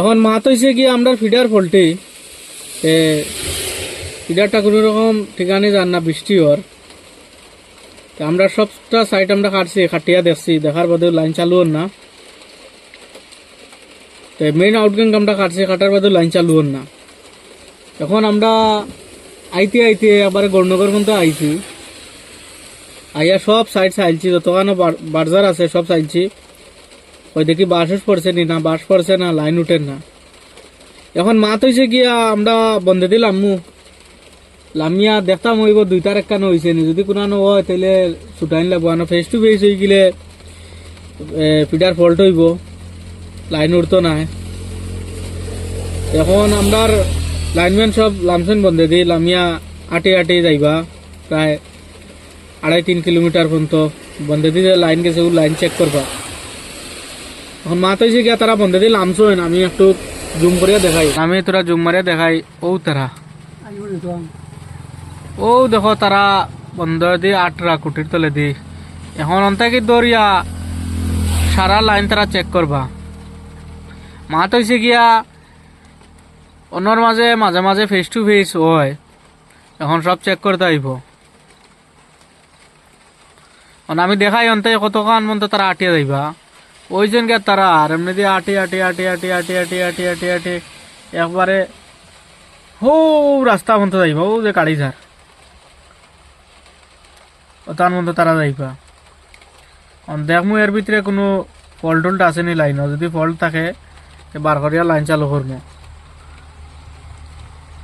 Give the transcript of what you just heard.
এখন মাত হয়েছে কি আমরা ফিডার ফল্টে। ফিডারটা কোনো রকম ঠিকানে যান না, বৃষ্টি হওয়ার। আমরা সবটা সাইড আমরা কাটছি, কাটিয়া দেখছি, দেখার বাদে লাইন চালু হন না। তো মেইন আউটগাং আমরা কাটছি, কাটার বাদে লাইন চালু হন না। এখন আমরা আইতে আইতে আবার গৌরনগর পর্যন্ত আইছি। আইয়া সব সাইড চাইছি যতখানো বার্জার আছে সব চাইছি ওই দেখি বাস পড়ছে নি না, বাস পড়ছে না, লাইন উঠেন না। এখন মাত হয়েছে গিয়া, আমরা বন্ধে দিলাম মু লামিয়া দেখতাম হইব দুইটার একখান হয়েছে নি। যদি কোনো হয় তাহলে ছুটাইন লাগবো। না ফেস টু ফেস হয়ে গেলে ফিডার ফল্ট হইব। লাইন উঠতো না। এখন আমরার লাইনম্যান সব লামসেন বন্ধে দিই লামিয়া আটে আটে যাইবা, প্রায় আড়াই তিন কিলোমিটার পর্যন্ত। বন্ধে দিয়ে লাইন গেছে লাইন চেক করবা। এখন মাত হয়েছে গিয়া তারা বন্ধে দিয়ে লামসইন আমি একটু জুম করিয়া দেখাই। আমি তোরা জুম মারিয়া দেখাই ও তারা। ও দেখো তারা বন্ধ দিয়ে আটরা কুটির তলে দি। এখন অন্তাকি দৌড়িয়া সারা লাইন তারা চেক করবা। মাত হয়েছে গিয়া অন্যর মাঝে মাঝে মাঝে ফেস টু ফেস হয়। এখন সব চেক করতে আইব। আমি দেখাই অন্তে কতক্ষণ মতো তারা আটিয়া যাইবা। ওই জন গে তারা আর এমনি দিয়ে আটি আটি আটি আটি আটি আটি আটি আটি আটি, একবারে হো রাস্তা বন্ধ যাইবা, ও যে ঝার ও তার মধ্যে তারা যাইবা। দেখ দেখমু এর ভিতরে কোনো ফল টল্ট আসেনি লাইন যদি ফল থাকে বার করিয়া লাইন চালু করব